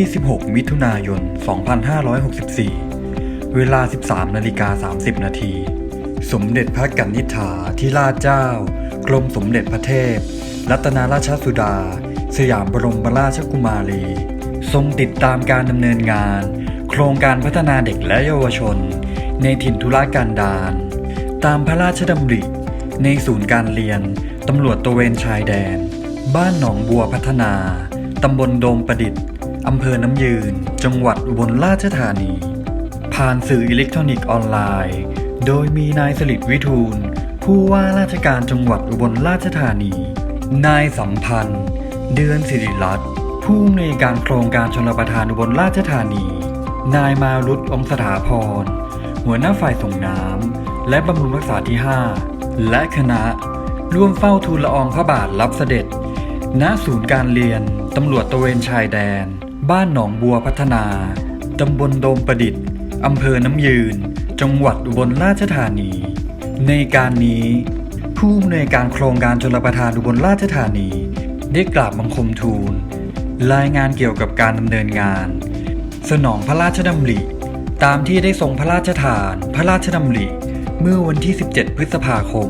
ที่ 16 มิถุนายน 2564 เวลา 13นาฬิกา30 นาที สมเด็จพระกัณฑิฐาธิราชเจ้า กรมสมเด็จพระเทพ รัตนราชสุดา สยามบรมราชกุมารี ทรงติดตามการดำเนินงาน โครงการพัฒนาเด็กและเยาวชน ในถิ่นธุรกันดาร ตามพระราชดำริ ในศูนย์การเรียนตำรวจตระเวนชายแดน บ้านหนองบัวพัฒนา ตำบลโดมประดิษฐ์ อำเภอน้ำยืน จังหวัดอุบลราชธานี ผ่านสื่ออิเล็กทรอนิกส์ออนไลน์ โดยมีนายสลิดวิทูล ผู้ว่าราชการจังหวัดอุบลราชธานี นายสัมพันธ์ เดือนสิริรัตน์ผู้อำนวยการโครงการชนประทานอุบลราชธานี นายมารุตองสถาพร หัวหน้าฝ่ายส่งน้ำและบำรุงรักษาที่ 5 และคณะร่วมเฝ้าทูลละอองพระบาทรับเสด็จ ณ ศูนย์การเรียน ตำรวจตะเวนชายแดน บ้านหนองบัวพัฒนา ตำบลโดมประดิษฐ์ อำเภอน้ำยืน จังหวัดอุบลราชธานี ในการนี้ ผู้อำนวยการโครงการชลประทานอุบลราชธานี ได้กราบบังคมทูล รายงานเกี่ยวกับการดำเนินงาน สนองพระราชดำริ ตามที่ได้ทรงพระราชทาน พระราชดำริ เมื่อวันที่ 17 พฤษภาคม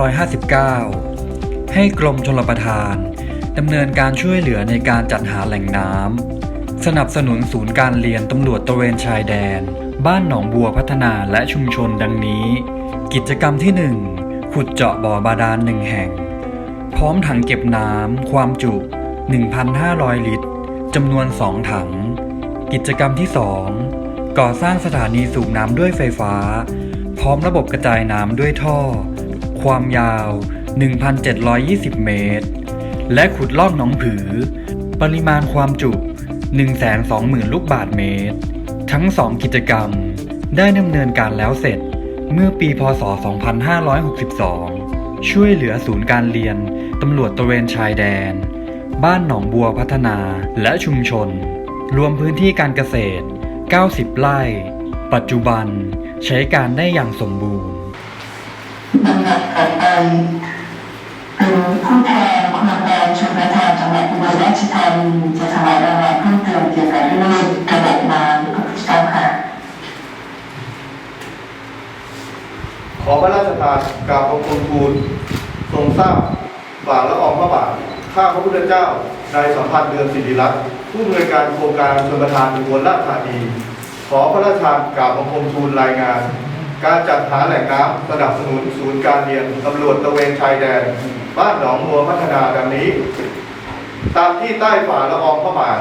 2559 ให้กรมชลประทาน ดำเนินการช่วยเหลือในการจัดหาแหล่งน้ำ สนับสนุนศูนย์การเรียนตำรวจตระเวนชายแดน บ้านหนองบัวพัฒนาและชุมชนดังนี้ กิจกรรมที่ 1 ขุดเจาะบ่อบาดาลหนึ่งแห่ง พร้อมถังเก็บน้ำความจุ 1,500 ลิตรจำนวน 2 ถัง กิจกรรมที่ 2 ก่อสร้างสถานีสูบน้ำด้วยไฟฟ้า พร้อมระบบกระจายน้ำด้วยท่อ ความยาว 1,720 เมตร และขุดลอกหนองผือ ปริมาณความจุ 120,000 ลูกบาทเมตร ทั้ง2กิจกรรมได้ดำเนินการแล้วเสร็จเมื่อปีพศ 2562 ช่วยเหลือศูนย์การเรียนตำรวจตระเวนชายแดน บ้านหนองบัวพัฒนาและชุมชน รวมพื้นที่การเกษตร 90 ไร่ ปัจจุบันใช้การได้อย่างสมบูรณ์ลำดับต่อไปเป็นผู้แทน ชธานจะถวายรางวัลเพิ่มเติมเกี่ยวกับเรื่องระบบน้ำกับผู้เจ้าค่ะ ขอพระราชทานกราบบังคมทูลทรงทราบฝ่าละอองพระบาทข้าพระพุทธเจ้านายสัมพันธ์เดือนสิริรัตน์ผู้อำนวยการโครงการชนประทานอุบลราชธานี ขอพระราชทานกราบบังคมทูลรายงาน การจัดหาแหล่งน้ำสนับสนุนศูนย์การเรียนตำรวจตะเวนชายแดน บ้านหนองบัวพัฒนาดังนี้ ตามที่ใต้ฝ่าละอองพระบาท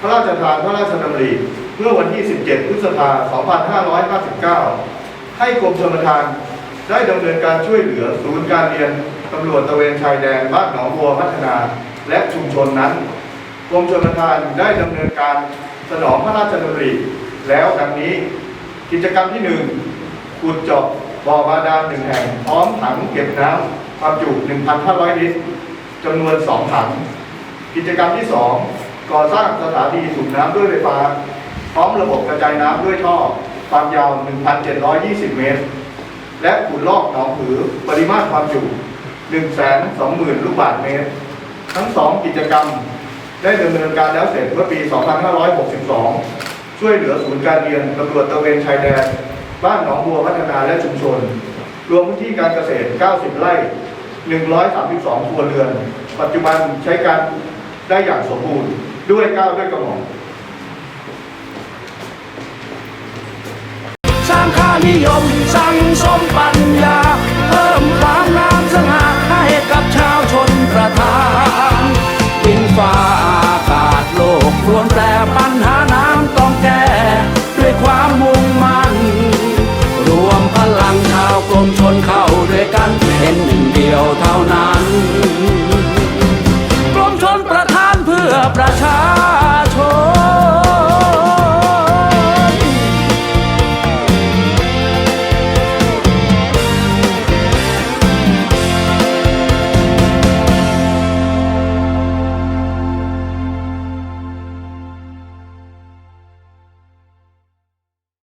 พระราชทานพระราชดำริเมื่อวันที่ 17 พฤษภาคม 2559 ให้กรมชลประทานได้ดำเนินการช่วยเหลือศูนย์การเรียนตำรวจตะเวนชายแดนบ้านหนองบัวพัฒนาและชุมชนนั้นกรมชลประทานได้ดำเนินการสนองพระราชดำริแล้วดังนี้กิจกรรมที่หนึ่งขุดเจาะบ่อบาดาลหนึ่งแห่งพร้อมถังเก็บน้ำความจุ 1,500 ลิตรจำนวน 2 ถัง กิจกรรมที่ 2 ก่อสร้างสถานีสูบน้ำด้วยไฟฟ้า พร้อมระบบกระจายน้ำด้วยท่อความยาว 1,720 เมตร และขุดลอกหนองผือปริมาตรความจุ 120,000 ลูกบาศก์เมตร ทั้งสองกิจกรรมได้ดำเนินการแล้วเสร็จเมื่อปี 2562 ช่วยเหลือศูนย์การเรียนตำรวจตะเวนชายแดน บ้านหนองบัวพัฒนาและชุมชน รวมพื้นที่การเกษตร 90 ไร่ 132 ครัวเรือน ปัจจุบันใช้การ ได้อย่างสมบูรณ์ด้วยก้าวด้วยกระหม่อมสร้างค่านิยมสั่งสมปัญญา เพิ่มความงามสง่าให้กับชาวชนประทานดินฟ้าอากาศโลกรวนแปรปัญหาน้ำต้องแก้ ด้วยความมุ่งมั่น รวมพลังชาวกรมชนเข้าด้วยกันเป็นหนึ่งเดียวเท่านั้น ประชา